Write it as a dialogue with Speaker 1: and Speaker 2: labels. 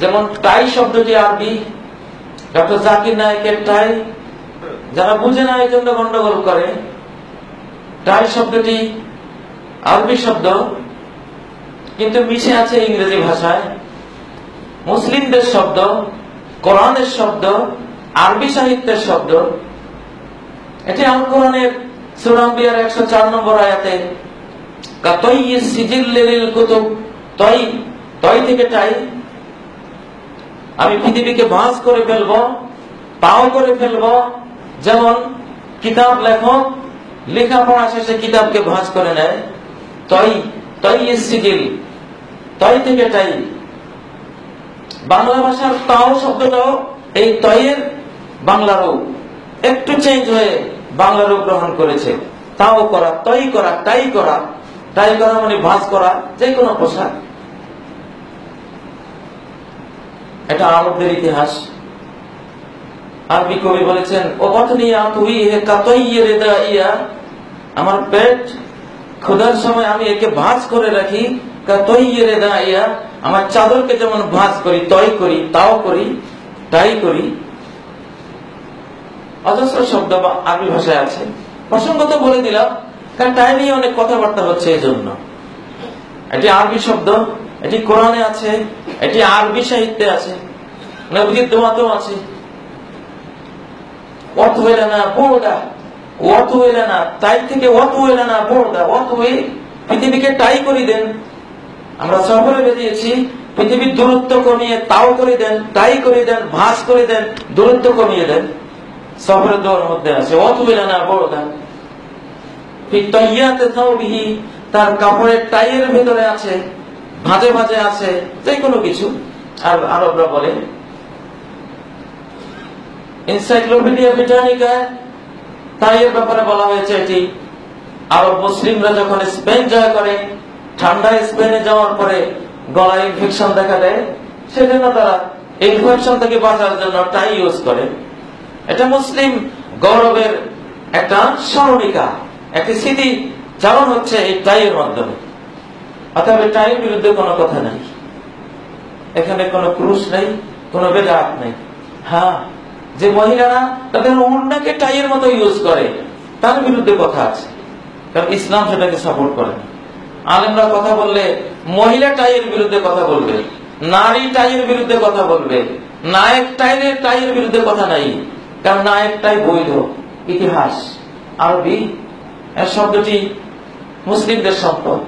Speaker 1: যেমন টাই শব্দটি আরবি, ডক্টর জাকির নায়কের টাই যারা বুঝে না এই জন্য গন্ডগোল করে টাই শব্দটি আরবি শব্দ, কিন্তু মিশে আছে ইংরেজি ভাষায়। মুসলিমদের শব্দ, কোরআনের শব্দ, আরবি সাহিত্যের শব্দ। এটি আল কোরআনের সুরাম্বিয়ার একশো চার নম্বর আয়াতে কাতই সিজিল্লিল কুতুব তই তই থেকে টাই আমি পৃথিবীকে ভাঁজ করে ফেলব তাও করে ফেলব। যেমন কিতাব লেখক লেখাপড়া শেষে কিতাবকে ভাঁজ করে নেয়। তই তই সিজিল তই থেকে তাই বাংলা ভাষার তাও শব্দটাও এই তয়ের বাংলা রূপ একটু চেঞ্জ হয়ে বাংলা রূপ গ্রহণ করেছে। তাও করা তই করা, টাই করা। টাই করা মানে ভাঁজ করা যে কোনো পোশাক। এটা আরবদের ইতিহাস। আরবি কবি বলেছেন, ও তুই হে কাতইয়ে ইয়া আমার পেট ক্ষুধার সময় আমি একে ভাঁজ করে রাখি। কাতইয়ে রেদা ইয়া আমার চাদরকে যেমন ভাঁজ করি, তয় করি, তাও করি, তাই করি। অজস্র শব্দ বা আরবি ভাষায় আছে। প্রসঙ্গত বলে দিলাম, কারণ তাই নিয়ে অনেক কথাবার্তা হচ্ছে এই জন্য এটি আরবি শব্দ। এটি কোরআনে আছে, এটি আরবি সাহিত্যে আছে দোয়াতেও আছে। অত হইলে না বোর্ডা অত হইলে না তাই থেকে অত হইলে না বোর্ডা অত হয়ে পৃথিবীকে টাই করে দেন। আমরা বেরিয়েছি, পৃথিবীর দূরত্ব কমিয়ে তাও করে দেন, তাই করে দেন ভাস করে দেন, দূরত্ব কমিয়ে দেন। সফরের দোয়ার মধ্যে আছে অত হইলে না বিহি তার কাপড়ের টাইয়ের ভেতরে আছে। ভাজে ভাজে আছে যে কোনো কিছু। আর আরবরা বলে, এনসাইক্লোপিডিয়া ব্রিটানিকায় তাই এর ব্যাপারে বলা হয়েছে এটি, আরব মুসলিমরা যখন স্পেন জয় করে ঠান্ডা স্পেনে যাওয়ার পরে গলায় ইনফেকশন দেখা দেয়, সেজন্য তারা ইনফেকশন থেকে বাঁচার জন্য টাই ইউজ করে। এটা মুসলিম গৌরবের একটা স্মরণিকা, একটি স্মৃতি চালন হচ্ছে এই টাইয়ের মাধ্যমে। অতএব টাইয়ের বিরুদ্ধে কোনো কথা নাই। এখানে কোনো ক্রুশ নাই, কোনো বেদাত নাই। হ্যাঁ যে মহিলারা তাদের ওড়নাকে টাইয়ের মতো ইউজ করে, তার বিরুদ্ধে কথা আছে। কারণ ইসলাম সেটাকে সাপোর্ট করে আলেমরা কথা বললে মহিলা টাইয়ের বিরুদ্ধে কথা বলবে, নারী টাইয়ের বিরুদ্ধে কথা বলবে, নায়ক টাইয়ের টাইয়ের বিরুদ্ধে কথা নাই। কারণ নায়ক টাই বৈধ, ইতিহাস, আরবি শব্দটি মুসলিমদের সম্পদ